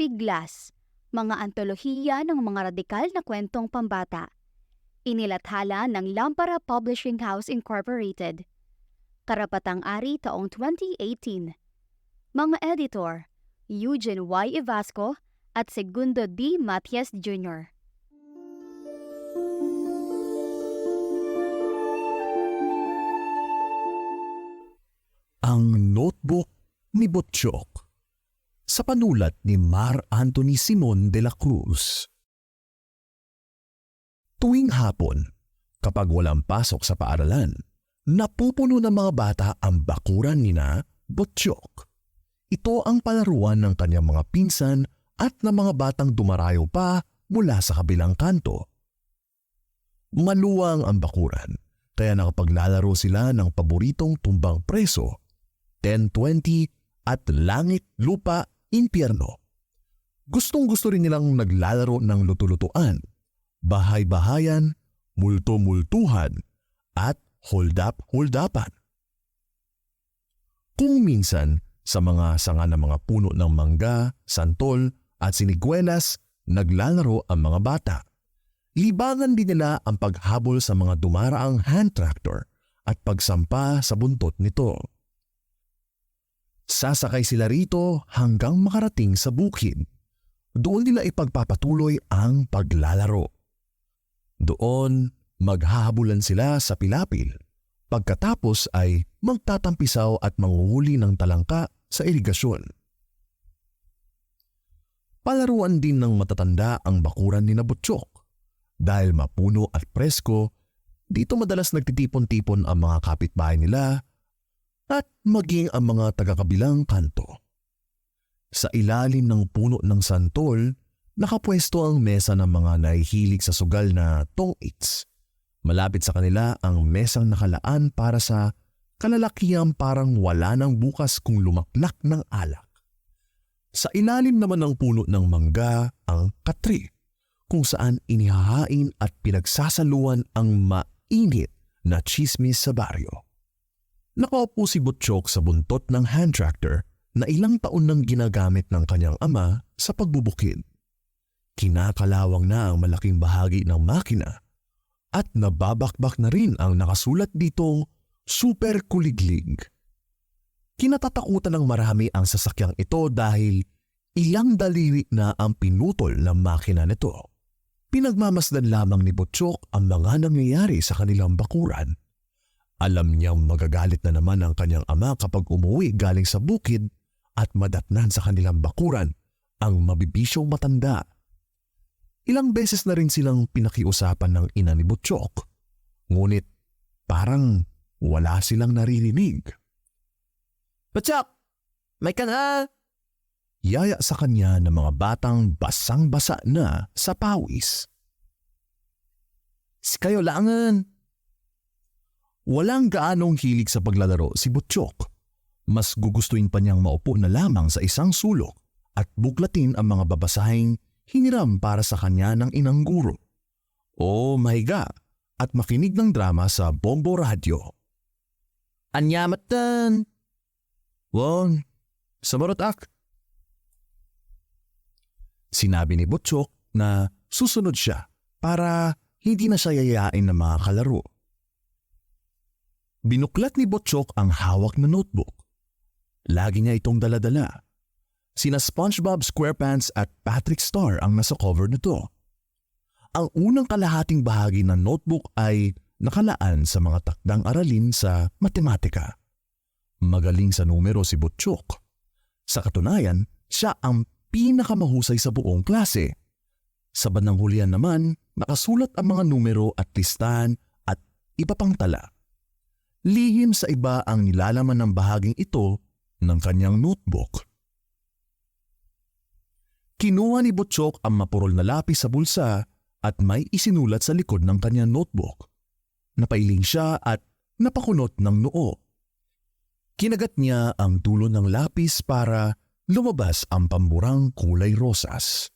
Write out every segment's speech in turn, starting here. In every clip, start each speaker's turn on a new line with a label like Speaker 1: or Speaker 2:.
Speaker 1: Piglas, mga antolohiya ng mga radikal na kwentong pambata. Inilathala ng Lampara Publishing House Incorporated. Karapatang Ari taong 2018. Mga editor, Eugene Y. Evasco at Segundo D. Matias Jr.
Speaker 2: Ang Notebook ni Botchok sa panulat ni Mar Anthony Simon de la Cruz. Tuwing hapon, kapag walang pasok sa paaralan, napupuno ng mga bata ang bakuran ni na Botchok. Ito ang palaruan ng kanyang mga pinsan at ng mga batang dumarayo pa mula sa kabilang kanto. Maluwang ang bakuran, kaya nakapaglalaro sila ng paboritong tumbang preso 10-20 at Langit, Lupa, Impyerno. Gustong gusto rin nilang naglalaro ng luto-lutuan, bahay-bahayan, multo-multuhan, at hold-up-hold-upan. Kung minsan, sa mga sanga ng mga puno ng mangga, santol at siniguelas, naglalaro ang mga bata. Libangan din nila ang paghabol sa mga dumaraang hand tractor at pagsampa sa buntot nito. Sasakay sila rito hanggang makarating sa bukid. Doon nila ipagpapatuloy ang paglalaro. Doon, maghahabulan sila sa pilapil. Pagkatapos ay magtatampisaw at manguhuli ng talangka sa irigasyon. Palaruan din ng matatanda ang bakuran ni Nabutsyok. Dahil mapuno at presko, dito madalas nagtitipon-tipon ang mga kapitbahay nila at maging ang mga taga-kabilang kanto. Sa ilalim ng puno ng santol, nakapwesto ang mesa ng mga nahihilig sa sugal na tong-its. Malapit sa kanila ang mesang nakalaan para sa kalalakiang parang wala ng bukas kung lumaklak ng alak. Sa ilalim naman ng puno ng mangga ang katri, kung saan inihahain at pinagsasaluan ang mainit na chismis sa baryo. Nakaupo si Butchok sa buntot ng hand tractor na ilang taon nang ginagamit ng kanyang ama sa pagbubukid. Kinakalawang na ang malaking bahagi ng makina at nababakbak na rin ang nakasulat ditong super kuliglig. Kinatatakutan ng marami ang sasakyang ito dahil ilang daliri na ang pinutol ng makina nito. Pinagmamasdan lamang ni Butchok ang mga nangyayari sa kanilang bakuran. Alam niyang magagalit na naman ang kanyang ama kapag umuwi galing sa bukid at madatnan sa kanilang bakuran ang mabibisyong matanda. Ilang beses na rin silang pinakiusapan ng ina ni Butchok. Ngunit parang wala silang naririnig.
Speaker 3: Butchok! May ka na!
Speaker 2: Yaya sa kanya ng mga batang basang-basa na sa pawis.
Speaker 3: Si kayo langan!
Speaker 2: Walang gaanong hilig sa paglalaro si Butchok. Mas gugustuhin pa niyang maupo na lamang sa isang sulok at buklatin ang mga babasahing hiniram para sa kanya ng inang guro. O mahiga at makinig ng drama sa Bombo Radio.
Speaker 3: Anyamatan!
Speaker 2: Wong, samarotak. Sinabi ni Butchok na susunod siya para hindi na siya yayain ng mga kalaro. Binuklat ni Botchok ang hawak na notebook. Lagi niya itong daladala. Sina SpongeBob SquarePants at Patrick Star ang nasa cover nito. Ang unang kalahating bahagi ng notebook ay nakalaan sa mga takdang aralin sa matematika. Magaling sa numero si Butchok. Sa katunayan, siya ang pinakamahusay sa buong klase. Sa bandang hulihan naman, nakasulat ang mga numero at listahan at iba pang tala. Lihim sa iba ang nilalaman ng bahaging ito ng kanyang notebook. Kinuha ni Butchok ang mapurol na lapis sa bulsa at may isinulat sa likod ng kanyang notebook. Napailing siya at napakunot ng noo. Kinagat niya ang dulo ng lapis para lumabas ang pamburang kulay rosas.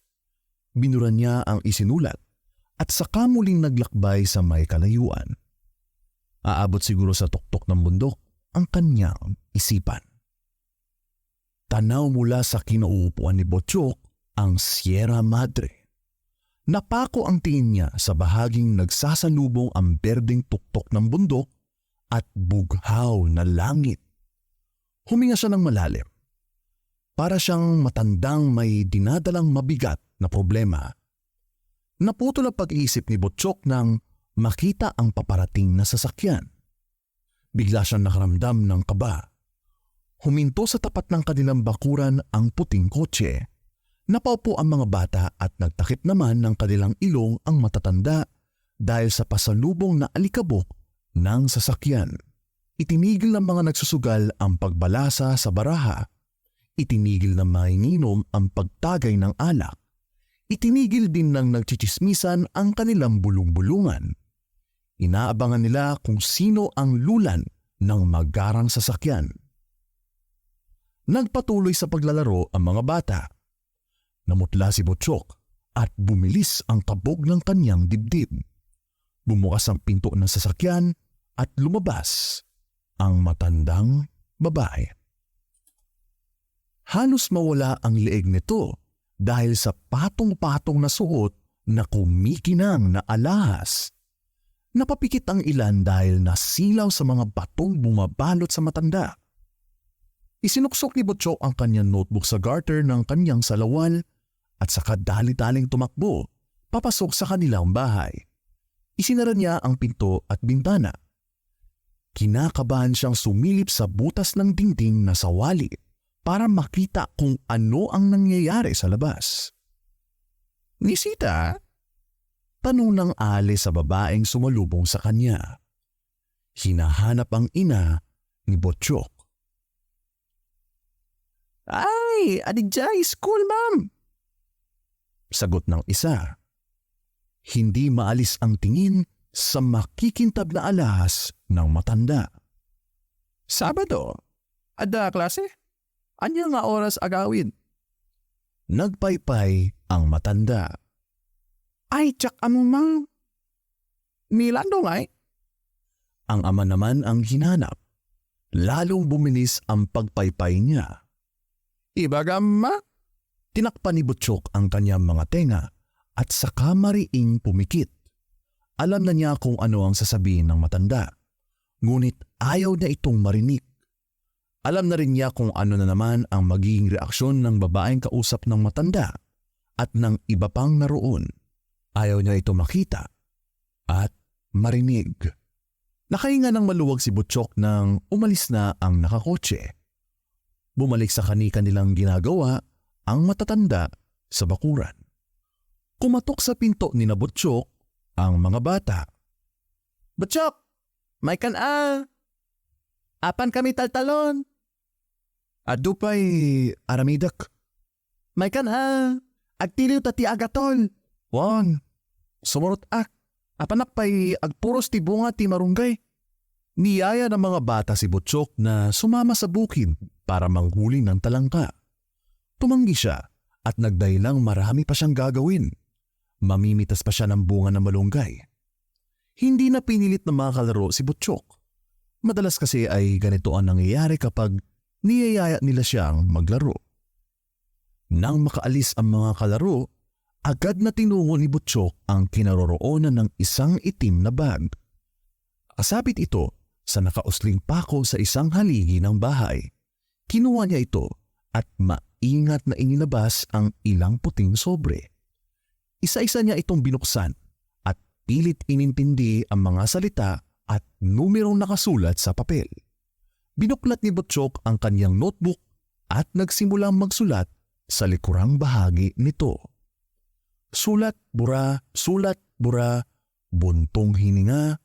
Speaker 2: Binuran niya ang isinulat at saka muling naglakbay sa may kalayuan. Aabot siguro sa tuktok ng bundok ang kanyang isipan. Tanaw mula sa kinauupuan ni Botchok ang Sierra Madre. Napako ang tingin niya sa bahaging nagsasalubong ang berdeng tuktok ng bundok at bughaw na langit. Huminga siya ng malalim. Para siyang matandang may dinadalang mabigat na problema. Naputol ang pag-iisip ni Butchok nang makita ang paparating na sasakyan. Bigla siyang nakaramdam ng kaba. Huminto sa tapat ng kanilang bakuran ang puting kotse. Napaupo ang mga bata at nagtakip naman ng kanilang ilong ang matatanda dahil sa pasalubong na alikabok ng sasakyan. Itinigil ng mga nagsusugal ang pagbalasa sa baraha. Itinigil ng mga ininom ang pagtagay ng alak. Itinigil din ng nagchichismisan ang kanilang bulong-bulungan. Inaabangan nila kung sino ang lulan ng magarang sasakyan. Nagpatuloy sa paglalaro ang mga bata. Namutla si Butchok at bumilis ang kabog ng kanyang dibdib. Bumukas ang pinto ng sasakyan at lumabas ang matandang babae. Halos mawala ang leeg nito dahil sa patong-patong na suot na kumikinang na alahas. Napapikit ang ilan dahil nasilaw sa mga batong bumabalot sa matanda. Isinuksok ni Butchok ang kanyang notebook sa garter ng kanyang salawal at saka dali-daling tumakbo papasok sa kanilang bahay. Isinara niya ang pinto at bintana. Kinakabahan siyang sumilip sa butas ng dingding na sawali para makita kung ano ang nangyayari sa labas. Nisita? Tanong ng ali sa babaeng sumalubong sa kanya. Hinahanap ang ina ni Botchok. Ay, adidjay, school ma'am. Sagot ng isa. Hindi maalis ang tingin sa makikintab na alahas ng matanda. Sabado, ada klase? Anya nga oras agawin? Nagpaypay ang matanda. Ay, tsak ano mang? Milando nga eh. Ang ama naman ang hinanap. Lalong bumilis ang pagpaypay niya. Ibagama? Tinakpan ni Butchok ang kanyang mga tenga at saka mariing pumikit. Alam na niya kung ano ang sasabihin ng matanda. Ngunit ayaw na itong marinig. Alam na rin niya kung ano na naman ang magiging reaksyon ng babaeng kausap ng matanda at ng iba pang naroon. Ayaw niya ito makita at marinig. Nakahinga ng maluwag si Butchok nang umalis na ang nakakotse. Bumalik sa kanika nilang ginagawa ang matatanda sa bakuran. Kumatok sa pinto ni na Butchok ang mga bata. Butchok! May kan a! Apan kami taltalon! Adupay aramidak. May kan a! Agtiliw tati agatol! Wan! Sumurot ak! Apanak pa'y agpuros ti bunga ti marunggay. Niyaya ng mga bata si Butchok na sumama sa bukid para manghuli ng talangka. Tumanggi siya at nagdahilang marami pa siyang gagawin. Mamimitas pa siya ng bunga ng malunggay. Hindi na pinilit na mga kalaro si Butchok. Madalas kasi ay ganito ang nangyayari kapag niyayaya nila siyang maglaro. Nang makaalis ang mga kalaro, agad na tinungo ni Butchok ang kinaroroonan ng isang itim na bag. Kasabit ito sa nakausling pako sa isang haligi ng bahay. Kinuha niya ito at maingat na inilabas ang ilang puting sobre. Isa-isa niya itong binuksan at pilit inintindi ang mga salita at numerong nakasulat sa papel. Binuklat ni Butchok ang kanyang notebook at nagsimulang magsulat sa likurang bahagi nito. Sulat, bura, sulat, bura, buntong hininga,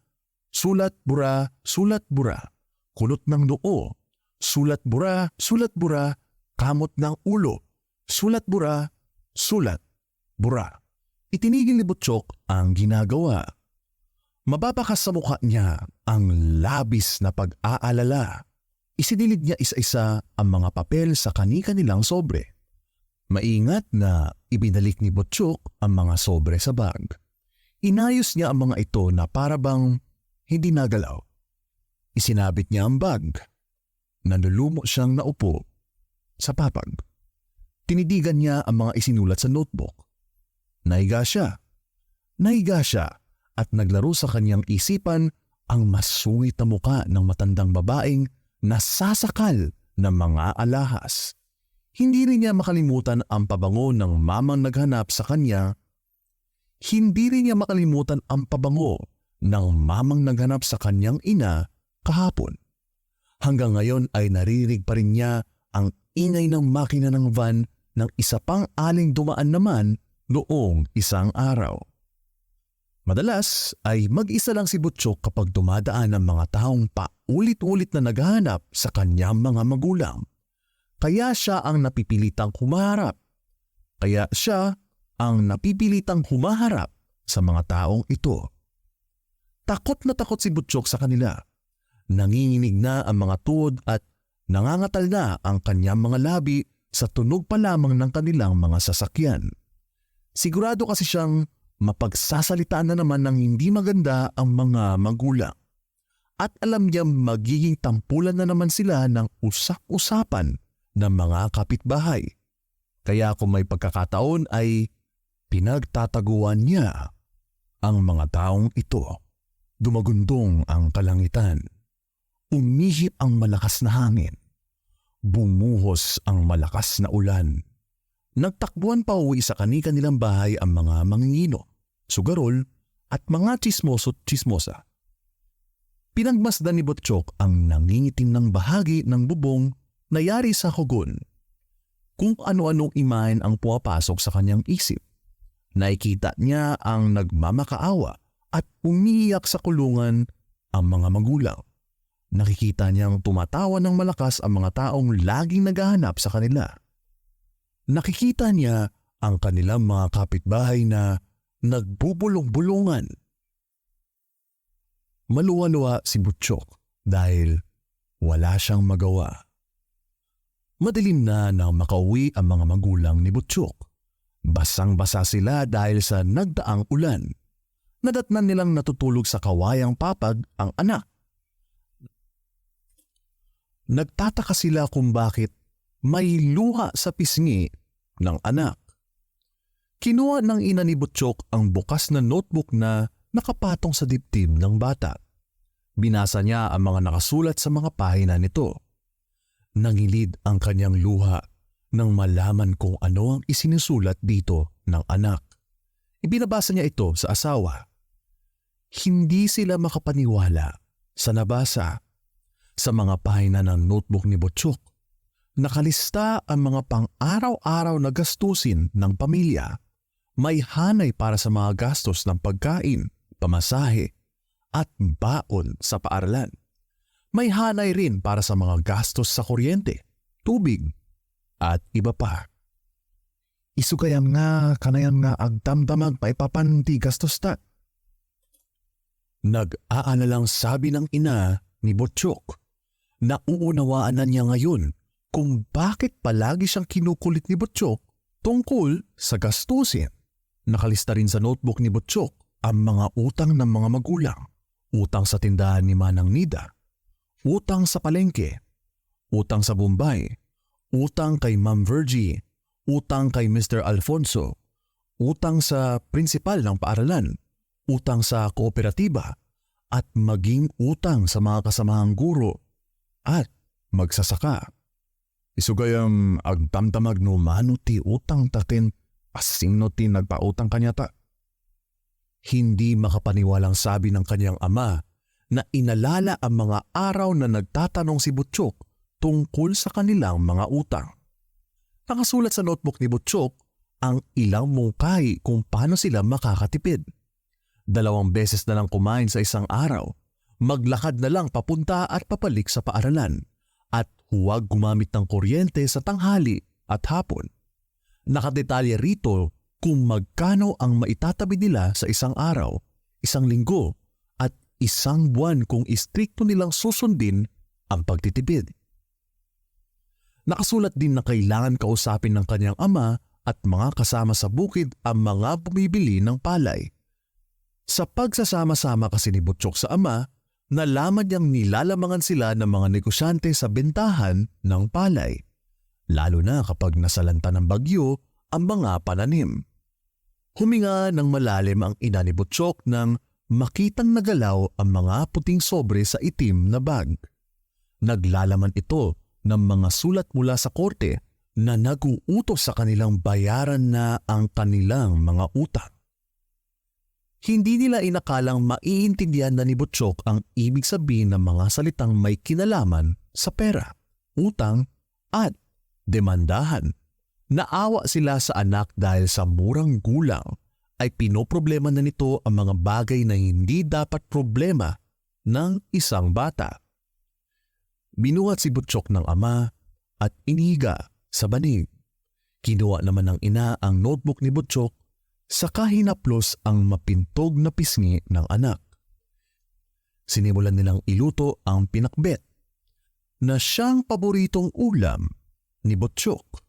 Speaker 2: sulat, bura, sulat, bura, kulot ng noo, sulat, bura, sulat, bura, kamot ng ulo, sulat, bura, sulat, bura. Itinigil ni Butchok ang ginagawa. Mababakas sa mukha niya ang labis na pag-aalala. Isinilid niya isa-isa ang mga papel sa kani-kanilang sobre. Maingat na ibinalik ni Butchok ang mga sobre sa bag. Inayos niya ang mga ito na parabang hindi nagalaw. Isinabit niya ang bag. Nanulumo siyang naupo sa papag. Tinidigan niya ang mga isinulat sa notebook. Naiga siya. Naiga siya at naglaro sa kanyang isipan ang masungit na muka ng matandang babaeng nasasakal ng mga alahas. Hindi rin niya makalimutan ang pabango ng mamang naghanap sa kanya. Hindi rin niya makalimutan ang pabango ng mamang naghanap sa kanyang ina kahapon. Hanggang ngayon ay naririnig pa rin niya ang ingay ng makina ng van ng isa pang aling dumaan naman noong isang araw. Madalas ay mag-isa lang si Butchok kapag dumadaan ang mga taong paulit-ulit na naghahanap sa kanyang mga magulang. Kaya siya ang napipilitang humaharap. Kaya siya ang napipilitang humaharap sa mga taong ito. Takot na takot si Butchok sa kanila. Nanginginig na ang mga tuod at nangangatal na ang kanyang mga labi sa tunog pa lamang ng kanilang mga sasakyan. Sigurado kasi siyang mapagsasalitaan na naman ng hindi maganda ang mga magulang. At alam niya magiging tampulan na naman sila ng usak-usapan ng mga kapitbahay. Kaya kung may pagkakataon ay pinagtataguan niya ang mga taong ito. Dumagundong ang kalangitan. Umihip ang malakas na hangin. Bumuhos ang malakas na ulan. Nagtakbuhan pa uwi sa kanika nilang bahay ang mga mangingino, sugarol at mga chismoso't chismosa. Pinagmasdan ni Botchok ang nangingitim ng bahagi ng bubong na yari sa hugon. Kung ano-anong imahen ang pumapasok sa kanyang isip. Nakikita niya ang nagmamakaawa at umiiyak sa kulungan ang mga magulang. Nakikita niyang tumatawa ng malakas ang mga taong laging naghahanap sa kanila. Nakikita niya ang kanilang mga kapitbahay na nagbubulong-bulungan. Maluwa-luwa si Butchok dahil wala siyang magawa. Madilim na nang makauwi ang mga magulang ni Butchok. Basang-basa sila dahil sa nagdaang ulan. Nadatnan nilang natutulog sa kawayang papag ang anak. Nagtataka sila kung bakit may luha sa pisngi ng anak. Kinuha ng ina ni Butchok ang bukas na notebook na nakapatong sa dibdib ng bata. Binasa niya ang mga nakasulat sa mga pahina nito. Nangilid ang kanyang luha nang malaman kung ano ang isinusulat dito ng anak. Ibinabasa niya ito sa asawa. Hindi sila makapaniwala sa nabasa sa mga pahina ng notebook ni Butchok. Nakalista ang mga pang-araw-araw na gastusin ng pamilya. May hanay para sa mga gastos ng pagkain, pamasahe, at baon sa paaralan. May hanay rin para sa mga gastos sa kuryente, tubig, at iba pa. Isugayam nga kanayan nga agdamdamag pa ipapanti gastos ta. Nag-aalalang sabi ng ina ni Butchok. Nauunawaan na niya ngayon kung bakit palagi siyang kinukulit ni Butchok tungkol sa gastusin. Nakalista rin sa notebook ni Butchok ang mga utang ng mga magulang. Utang sa tindahan ni Manang Nida. Utang sa palengke. Utang sa Bombay. Utang kay Ma'am Virgie. Utang kay Mr. Alfonso. Utang sa prinsipal ng paaralan. Utang sa kooperatiba. At maging utang sa mga kasamahang guro. At magsasaka. Isugayam agdamdamag no mano ti utang tatin asino ti nagpautang kanya ta. Hindi makapaniwalang sabi ng kanyang ama na inalala ang mga araw na nagtatanong si Butchok tungkol sa kanilang mga utang. Nakasulat sa notebook ni Butchok ang ilang mungkay kung paano sila makakatipid. Dalawang beses na lang kumain sa isang araw, maglakad na lang papunta at papalik sa paaralan at huwag gumamit ng kuryente sa tanghali at hapon. Nakadetalye rito kung magkano ang maitatabi nila sa isang araw, isang linggo, isang buwan kung istrikto nilang susundin ang pagtitipid. Nakasulat din na kailangan kausapin ng kanyang ama at mga kasama sa bukid ang mga bumibili ng palay. Sa pagsasama-sama kasi ni Butchok sa ama, nalaman niyang nilalamangan sila ng mga negosyante sa bentahan ng palay. lalo na kapag nasalanta ng bagyo ang mga pananim. Huminga ng malalim ang ina ni Butchok nang makitang nagalaw ang mga puting sobre sa itim na bag. Naglalaman ito ng mga sulat mula sa korte na nag-uutos sa kanilang bayaran na ang kanilang mga utang. Hindi nila inakalang maiintindihan na ni Butchok ang ibig sabihin ng mga salitang may kinalaman sa pera, utang at demandahan. Naawa sila sa anak dahil sa murang gulang ay pinoproblema na nito ang mga bagay na hindi dapat problema ng isang bata. Binuhat si Butchok ng ama at iniga sa banig. Kinuha naman ng ina ang notebook ni Butchok saka hinaplos ang mapintog na pisngi ng anak. Sinimulan nilang iluto ang pinakbet na siyang paboritong ulam ni Butchok.